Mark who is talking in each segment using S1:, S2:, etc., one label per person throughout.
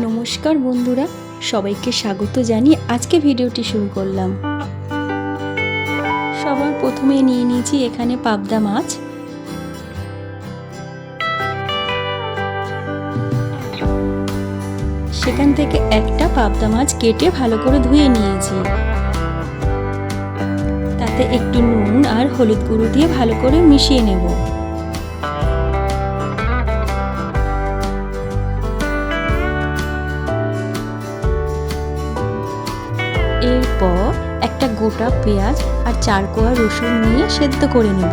S1: নমস্কার বন্ধুরা, সবাইকে স্বাগত জানিয়ে আজকে ভিডিওটি শুরু করলাম। সবার প্রথমে নিয়ে নিয়েছি এখানে পাবদা মাছ। সেখান থেকে একটা পাবদা মাছ কেটে ভালো করে ধুয়ে নিয়েছি। তাতে একটু নুন আর হলুদ গুঁড়ো দিয়ে ভালো করে মিশিয়ে নেব। এরপর একটা গোটা পেঁয়াজ আর চার কোয়া রসুন নিয়ে সেদ্ধ করে নেব।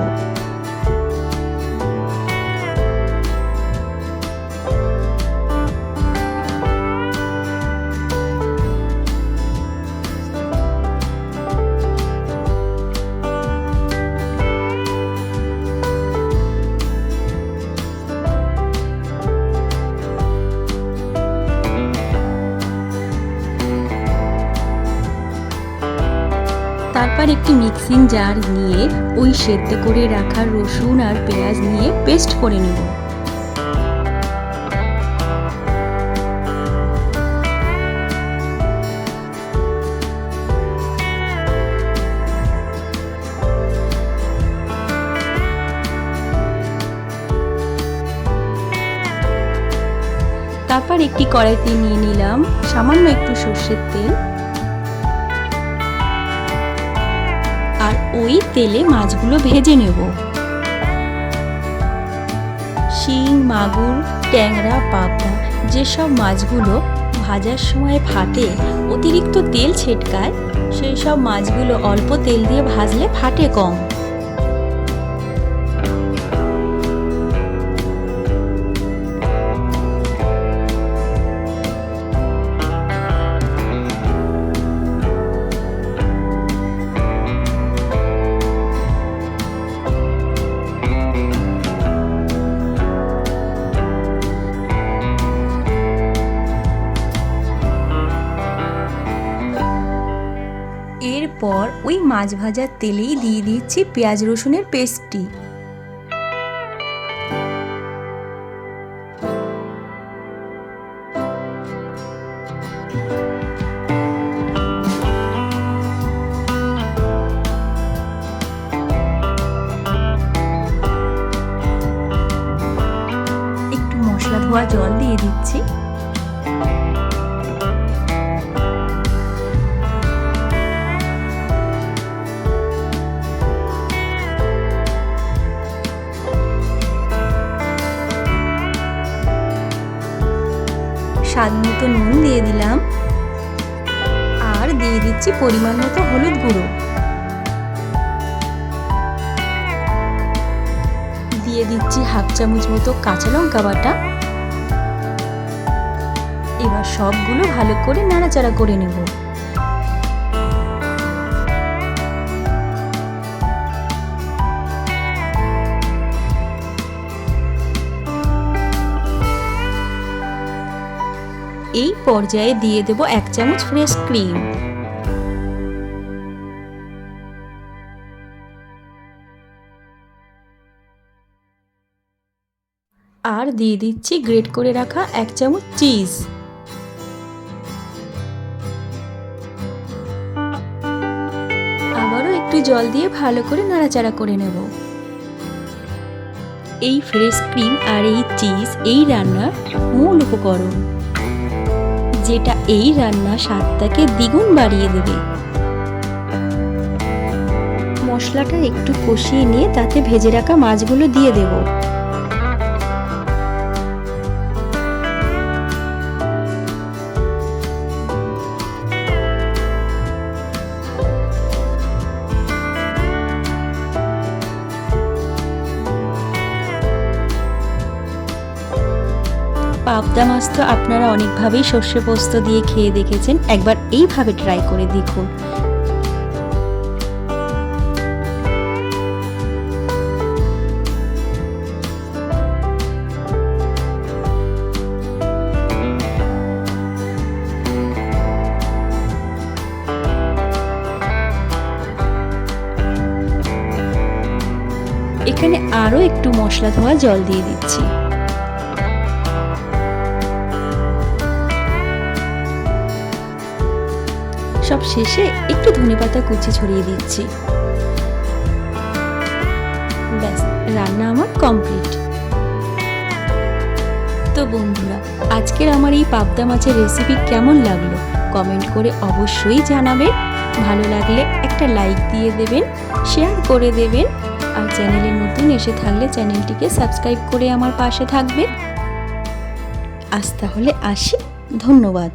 S1: তারপর একটি মিক্সিং জার নিয়ে ওই সেদ্ধ করে রাখা রসুন আর পেঁয়াজ নিয়ে পেস্ট করে নেব। তারপর একটি কড়াইতে নিয়ে নিলাম সামান্য একটু সর্ষের তেল। ওই তেলে মাছগুলো ভেজে নেব। শিং, মাগুর, ট্যাংরা, পাবদা যেসব মাছগুলো ভাজার সময় ফাটে, অতিরিক্ত তেল ছেটকায় সেই সব মাছগুলো অল্প তেল দিয়ে ভাজলে ফাটে কম। ওই মাছ ভাজার তেলেই দিয়ে দিচ্ছি পেঁয়াজ রসুনের পেস্টটি। একটু মশলা ধোয়া জল দিয়ে দিচ্ছি। স্বাদ মতো নুন দিয়ে দিলাম। আর দিয়ে দিচ্ছি পরিমাণ মতো হলুদ গুঁড়ো। দিয়ে দিচ্ছি হাফ চামচ মতো কাঁচা লঙ্কা বাটা। এবার সবগুলো ভালো করে নাড়াচাড়া করে নেব। এই পর্যায়ে দিয়ে দেব এক চামচ ফ্রেশ ক্রিম আর দিয়ে দিচ্ছি গ্রেট করে রাখা এক চামচ চিজ আবারও একটু জল দিয়ে ভালো করে নাড়াচাড়া করে নেব। এই ফ্রেশ ক্রিম আর এই চিজ এই রান্নার মূল উপকরণ। যেটা এই রান্না স্বাদটাকে দ্বিগুণ বাড়িয়ে দেবে। মশলাটা একটু কষিয়ে নিয়ে তাতে ভেজে রাখা মাছগুলো দিয়ে দেব। পাবদা মাছ তো আপনারা অনেকভাবেই সর্ষে পোস্ত দিয়ে খেয়ে দেখেছেন। একবার এইভাবে ট্রাই করে দেখুন। এখানে আরও একটু মশলা ধোয়া জল দিয়ে দিচ্ছি। সব শেষে একটু ধনেপাতা কুচি ছড়িয়ে দিচ্ছি। ব্যাস, রান্না আমার কমপ্লিট। তো বন্ধুরা, আজকের আমার এই পাবদা মাছের রেসিপি কেমন লাগল? কমেন্ট করে অবশ্যই জানাবেন। ভালো লাগলে একটা লাইক দিয়ে দেবেন শেয়ার করে দেবেন। আর চ্যানেলে নতুন এসে থাকলে চ্যানেলটিকে সাবস্ক্রাইব করে আমার পাশে থাকবে আজ তাহলে আসি। ধন্যবাদ।